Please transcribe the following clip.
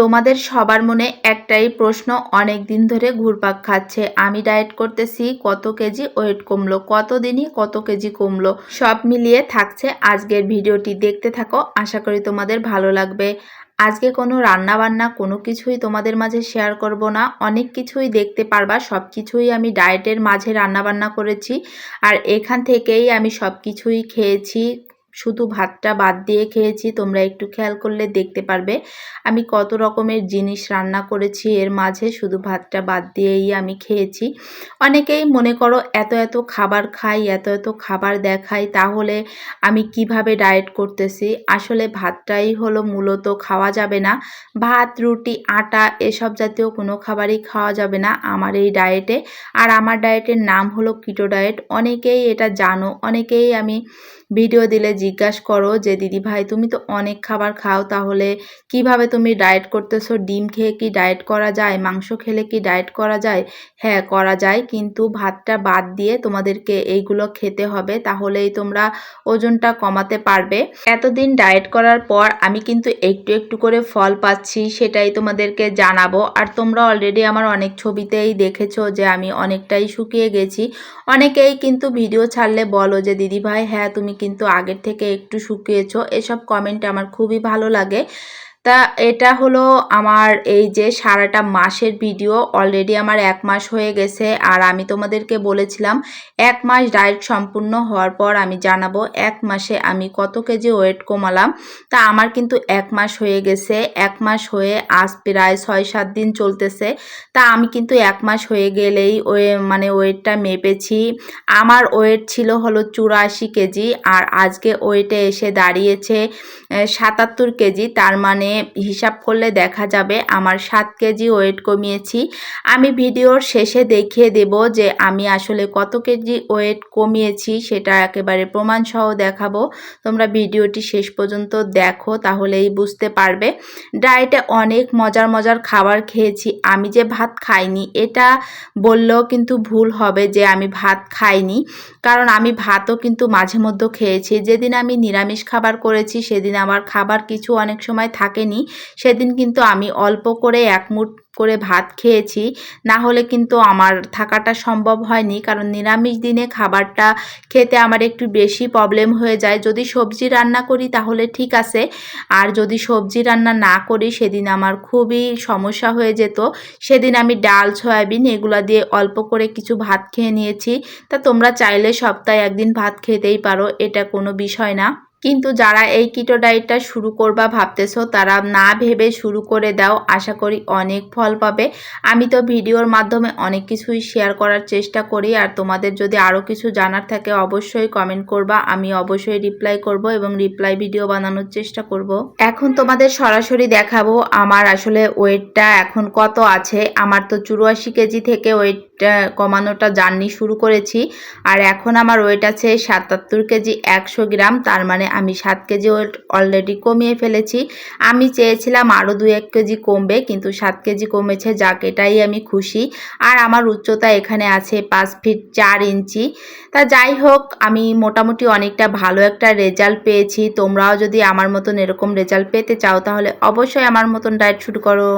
তোমাদের সবার মনে একটাই প্রশ্ন, অনেক দিন ধরে ঘুরপাক খাচ্ছে। আমি ডায়েট করতেছি, কত কেজি ওয়েট কমলো কত দিনই কত কেজি কমলো, সব মিলিয়ে থাকছে আজকের ভিডিওটি। দেখতে থাকো, আশা করি তোমাদের ভালো লাগবে। আজকে কোনো রান্না বান্না কোনো কিছুই তোমাদের মাঝে শেয়ার করব না। অনেক কিছুই দেখতে পারবা, সব কিছুই আমি ডায়েটের মাঝে রান্না বান্না করেছি। আর এখান থেকেই আমি সব কিছুই খেয়েছি শুধু ভাতটা বাদ দিয়ে খেয়েছি, তোমরা একটু খেয়াল করলে দেখতে পারবে। আমি কত রকমের জিনিস রান্না করেছি, এর মাঝে শুধু ভাতটা বাদ দিয়েই আমি খেয়েছি। অনেকেই মনে করো, এত এত খাবার খাই, এত এত খাবার দেখাই, তাহলে আমি কীভাবে ডায়েট করতেছি? আসলে ভাতটাই হলো মূলত খাওয়া যাবে না। ভাত, রুটি, আটা এসব জাতীয় কোনো খাবারই খাওয়া যাবে না আমার এই ডায়েটে। আর আমার ডায়েটের নাম হলো কিটো ডায়েট অনেকেই এটা জানো, অনেকেই আমি ভিডিও দিলে জিজ্ঞাসা করো যে, দিদি ভাই, তুমি তো অনেক খাবার খাও, তাহলে কীভাবে তুমি ডায়েট করতেছো? ডিম খেয়ে কি ডায়েট করা যায়? মাংস খেলে কি ডায়েট করা যায়? হ্যাঁ করা যায়, কিন্তু ভাতটা বাদ দিয়ে তোমাদেরকে এইগুলো খেতে হবে, তাহলেই তোমরা ওজনটা কমাতে পারবে। এতদিন ডায়েট করার পর আমি কিন্তু একটু একটু করে ফল পাচ্ছি, সেটাই তোমাদেরকে জানাব। আর তোমরা অলরেডি আমার অনেক ছবিতেই দেখেছ যে, আমি অনেকটাই শুকিয়ে গেছি। অনেকেই কিন্তু ভিডিও ছাড়লে বলো যে, দিদি ভাই হ্যাঁ তুমি কিন্তু আগের থেকে একটু শুকিয়েছো এসব কমেন্ট আমার খুবই ভালো লাগে। তা এটা হলো আমার এই যে সারাটা মাসের ভিডিও অলরেডি আমার এক মাস হয়ে গেছে আর আমি তোমাদেরকে বলেছিলাম এক মাস ডায়েট সম্পূর্ণ হওয়ার পর আমি জানাব এক মাসে আমি কত কেজি ওয়েট কমালাম। তা আমার কিন্তু এক মাস হয়ে গেছে, এক মাস হয়ে আজ প্রায় ছয় সাত দিন চলতেছে। তা আমি কিন্তু এক মাস হয়ে গেলেই ওয়ে মানে ওয়েটটা মেপেছি। আমার ওয়েট ছিল হলো চুরাশি কেজি আর আজকে ওয়েটে এসে দাঁড়িয়েছে সাতাত্তর কেজি। তার মানে হিসাব করলে দেখা যাবে আমার সাত কেজি ওয়েট কমিয়েছি। আমি ভিডিওর শেষে দেখিয়ে দেব যে আমি আসলে কত কেজি ওয়েট কমিয়েছি, সেটা একেবারে প্রমাণ সহ দেখাবো। তোমরা ভিডিওটি শেষ পর্যন্ত দেখো, তাহলেই বুঝতে পারবে। ডায়েটে অনেক মজার মজার খাবার খেয়েছি, আমি যে ভাত খাইনি, এটা বললেও কিন্তু ভুল হবে যে আমি ভাত খাইনি। কারণ আমি ভাতও কিন্তু মাঝে মধ্যে খেয়েছি। যেদিন আমি নিরামিষ খাবার করেছি, সেদিন আমার খাবার কিছু অনেক সময় থাকেনি সেদিন কিন্তু আমি অল্প করে এক মুঠ করে ভাত খেয়েছি। না হলে কিন্তু আমার থাকাটা সম্ভব হয়নি, কারণ নিরামিষ দিনে খাবারটা খেতে আমার একটু বেশি প্রবলেম হয়ে যায়। যদি সবজি রান্না করি তাহলে ঠিক আছে, আর যদি সবজি রান্না না করি সেদিন আমার খুবই সমস্যা হয়ে যেত। সেদিন আমি ডাল, সয়াবিন এগুলো দিয়ে অল্প করে কিছু ভাত খেয়ে নিয়েছি। তা তোমরা চাইলে সপ্তাহে একদিন ভাত খেতেই পারো, এটা কোনো বিষয় না। কিন্তু যারা এই কিটো ডায়েটটা শুরু করবা ভাবতেছো, তারা না ভেবে শুরু করে দাও। আশা করি অনেক ফল পাবে। আমি তো ভিডিওর মাধ্যমে অনেক কিছুই শেয়ার করার চেষ্টা করি। আর তোমাদের যদি আরও কিছু জানার থাকে, অবশ্যই কমেন্ট করবা। আমি অবশ্যই রিপ্লাই করব এবং রিপ্লাই ভিডিও বানানোর চেষ্টা করব। এখন তোমাদের সরাসরি দেখাবো আমার আসলে ওয়েটটা এখন কত আছে। আমার তো চুরাশি কেজি থেকে ওয়েট কমানোটা জার্নি শুরু করেছি। আর এখন আমার ওয়েট আছে সাতাত্তর কেজি একশো গ্রাম। তার মানে আমি সাত কেজি ওয়েট অলরেডি কমিয়ে ফেলেছি। আমি চেয়েছিলাম আরও দু এক কেজি কমবে, কিন্তু সাত কেজি কমেছে, যাক, এটাই আমি খুশি। আর আমার উচ্চতা এখানে আছে পাঁচ ফিট চার ইঞ্চি। তা যাই হোক, আমি মোটামুটি অনেকটা ভালো একটা রেজাল্ট পেয়েছি। তোমরাও যদি আমার মতন এরকম রেজাল্ট পেতে চাও, তাহলে অবশ্যই আমার মতন ডায়েট শুরু করো।